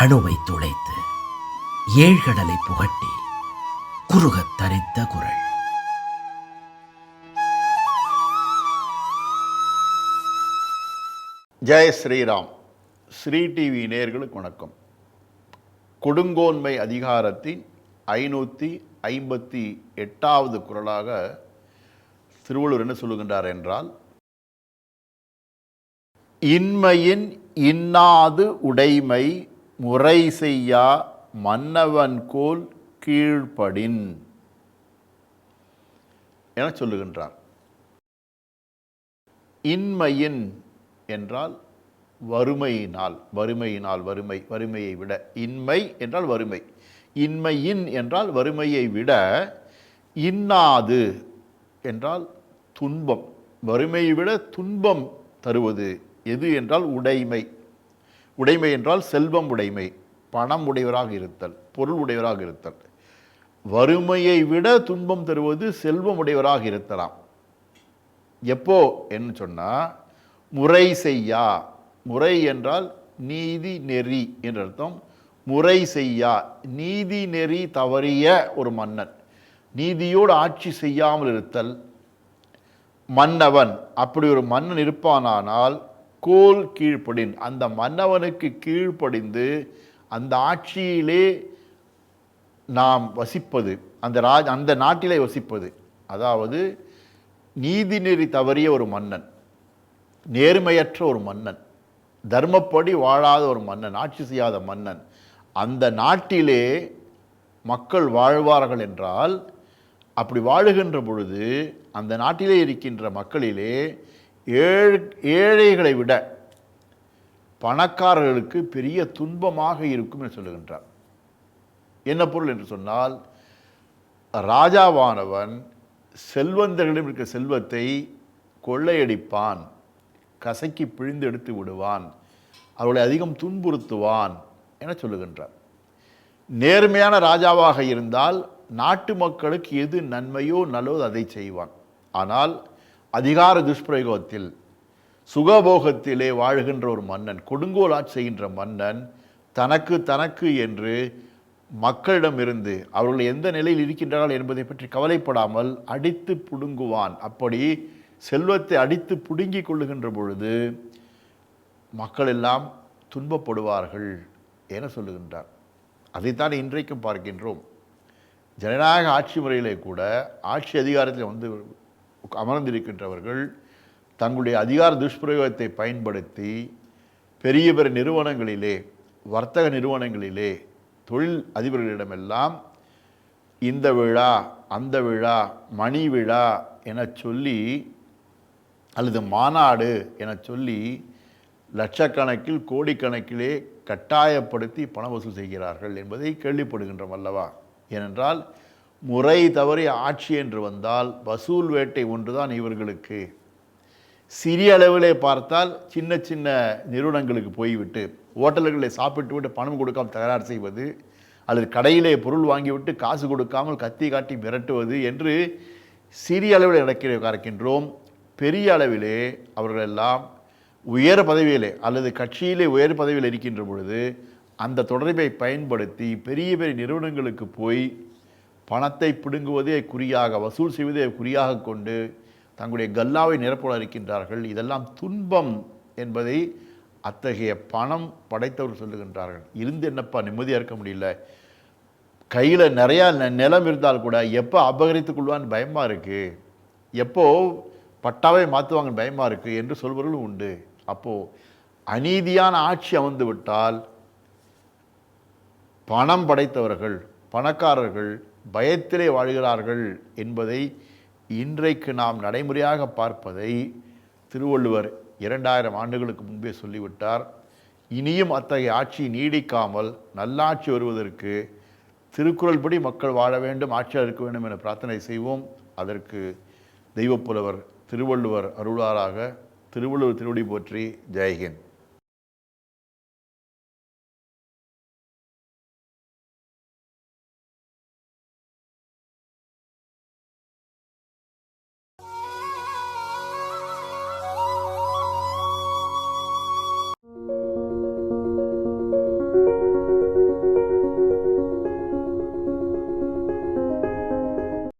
அணுவை துளைத்து ஏழ்கடலை புகட்டி குறுகத் தரித்த குரல். ஜெய் ஸ்ரீராம். ஸ்ரீ டிவி நேர்களுக்கு வணக்கம். கொடுங்கோன்மை அதிகாரத்தின் ஐநூற்றி ஐம்பத்தி எட்டாவது குரலாக திருவள்ளுவர் என்ன சொல்லுகின்றார் என்றால் இன்மையின் இன்னாது உடைமை முறை செய்யா மன்னவன் கோல் கீழ்ப்படின். என சொல்லுகின்றார் இன்மையின் என்றால் வறுமையினால் வறுமையினால் வறுமை வறுமையை விட. இன்மை என்றால் வறுமை. இன்மையின் என்றால் வறுமையை விட இன்னாது என்றால் துன்பம். வறுமையை விட துன்பம் தருவது எது என்றால் உடைமை. உடைமை என்றால் செல்வம் உடைமை பணம் உடையவராக இருத்தல் பொருள் உடையவராக இருத்தல். வறுமையை விட துன்பம் தருவது செல்வம் உடையவராக இருத்தலாம். எப்போ என்று சொன்னால் முறை செய்யா. முறை என்றால் நீதி நெறி என்ற அர்த்தம். முறை செய்யா. நீதி நெறி தவறிய ஒரு மன்னன். நீதியோடு ஆட்சி செய்யாமல் இருத்தல். மன்னவன் அப்படி ஒரு மன்னன் இருப்பானானால் கோல் கீழ்ப்படின் அந்த மன்னவனுக்கு கீழ்ப்படிந்து அந்த ஆட்சியிலே நாம் வசிப்பது அந்த ராஜ் அந்த நாட்டிலே வசிப்பது. அதாவது நீதிநெறி தவறிய ஒரு மன்னன் நேர்மையற்ற ஒரு மன்னன் தர்மப்படி வாழாத ஒரு மன்னன் ஆட்சி செய்யாத மன்னன் அந்த நாட்டிலே மக்கள் வாழ்வார்கள் என்றால் அப்படி வாழுகின்ற பொழுது அந்த நாட்டிலே இருக்கின்ற மக்களிலே ஏழு ஏழைகளை விட பணக்காரர்களுக்கு பெரிய துன்பமாக இருக்கும் என்று சொல்லுகின்றார். என்ன பொருள் என்று சொன்னால் ராஜாவானவன் செல்வந்தர்களிடம் இருக்கிற செல்வத்தை கொள்ளையடிப்பான் கசக்கி பிழிந்து எடுத்து விடுவான் அவர்களை அதிகம் துன்புறுத்துவான் என சொல்லுகின்றார். நேர்மையான ராஜாவாக இருந்தால் நாட்டு மக்களுக்கு எது நன்மையோ நல்லதோ அதை செய்வான். ஆனால் அதிகார துஷ்பிரயோகத்தில் சுகபோகத்திலே வாழுகின்ற ஒரு மன்னன் கொடுங்கோல் செய்கின்ற மன்னன் தனக்கு தனக்கு என்று மக்களிடமிருந்து அவர்கள் எந்த நிலையில் இருக்கின்றார்கள் என்பதை பற்றி கவலைப்படாமல் அடித்து புடுங்குவான். அப்படி செல்வத்தை அடித்து புடுங்கிக் கொள்ளுகின்ற பொழுது மக்கள் எல்லாம் துன்பப்படுவார்கள் என சொல்லுகின்றார். அதைத்தான் இன்றைக்கும் பார்க்கின்றோம். ஜனநாயக ஆட்சி முறையிலே கூட ஆட்சி அதிகாரத்தில் வந்து அமர்ந்திருக்கின்றவர்கள் தங்களுடைய அதிகார துஷ்பிரயோகத்தை பயன்படுத்தி பெரிய பெரிய நிறுவனங்களிலே வர்த்தக நிறுவனங்களிலே தொழில் அதிபர்களிடமெல்லாம் இந்த விழா அந்த விழா மணி விழா என சொல்லி அல்லது மாநாடு என சொல்லி லட்சக்கணக்கில் கோடிக்கணக்கிலே கட்டாயப்படுத்தி பண வசூல் செய்கிறார்கள் என்பதை கேள்விப்படுகின்றோம் அல்லவா? ஏனென்றால் முறை தவறி ஆட்சி என்று வந்தால் வசூல் வேட்டை ஒன்றுதான் இவர்களுக்கு. சிறிய அளவிலே பார்த்தால் சின்ன சின்ன நிறுவனங்களுக்கு போய்விட்டு ஹோட்டல்களில் சாப்பிட்டு விட்டு பணம் கொடுக்காமல் தகராறு செய்வது அல்லது கடையிலே பொருள் வாங்கிவிட்டு காசு கொடுக்காமல் கத்தி காட்டி மிரட்டுவது என்று சிறிய அளவில் நடக்கிற பார்க்கின்றோம் பெரிய அளவிலே அவர்களெல்லாம் உயர் பதவியிலே அல்லது கட்சியிலே உயர் பதவியில் இருக்கின்ற பொழுது அந்த தொடர்பை பயன்படுத்தி பெரிய பெரிய நிறுவனங்களுக்கு போய் பணத்தை பிடுங்குவதே குறியாக வசூல் செய்வதே குறியாக கொண்டு தங்களுடைய கல்லாவை நிரப்போட இருக்கின்றார்கள். இதெல்லாம் துன்பம் என்பதை அத்தகைய பணம் படைத்தவர் சொல்லுகின்றார்கள். இருந்து என்னப்பா நிம்மதியாக இருக்க முடியல? கையில் நிறையா ந- நிலம் இருந்தால் கூட எப்போ அபகரித்துக் கொள்வான்னு பயமாக இருக்குது எப்போ பட்டாவை மாற்றுவாங்கன்னு பயமாக இருக்குது என்று சொல்பவர்களும் உண்டு. அப்போது அநீதியான ஆட்சி அமர்ந்து விட்டால் பணம் படைத்தவர்கள் பணக்காரர்கள் பயத்திலே வாழ்கிறார்கள் என்பதை இன்றைக்கு நாம் நடைமுறையாக பார்ப்பதை திருவள்ளுவர் இரண்டாயிரம் ஆண்டுகளுக்கு முன்பே சொல்லிவிட்டார். இனியும் அத்தகைய ஆட்சி நீடிக்காமல் நல்லாட்சி வருவதற்கு திருக்குறள் படி மக்கள் வாழ வேண்டும் ஆட்சியாக இருக்க வேண்டும் என பிரார்த்தனை செய்வோம். அதற்கு தெய்வப்புலவர் திருவள்ளுவர் அருளாராக திருவள்ளுவர் திருவடி போற்றி ஜெயஹிந்த்.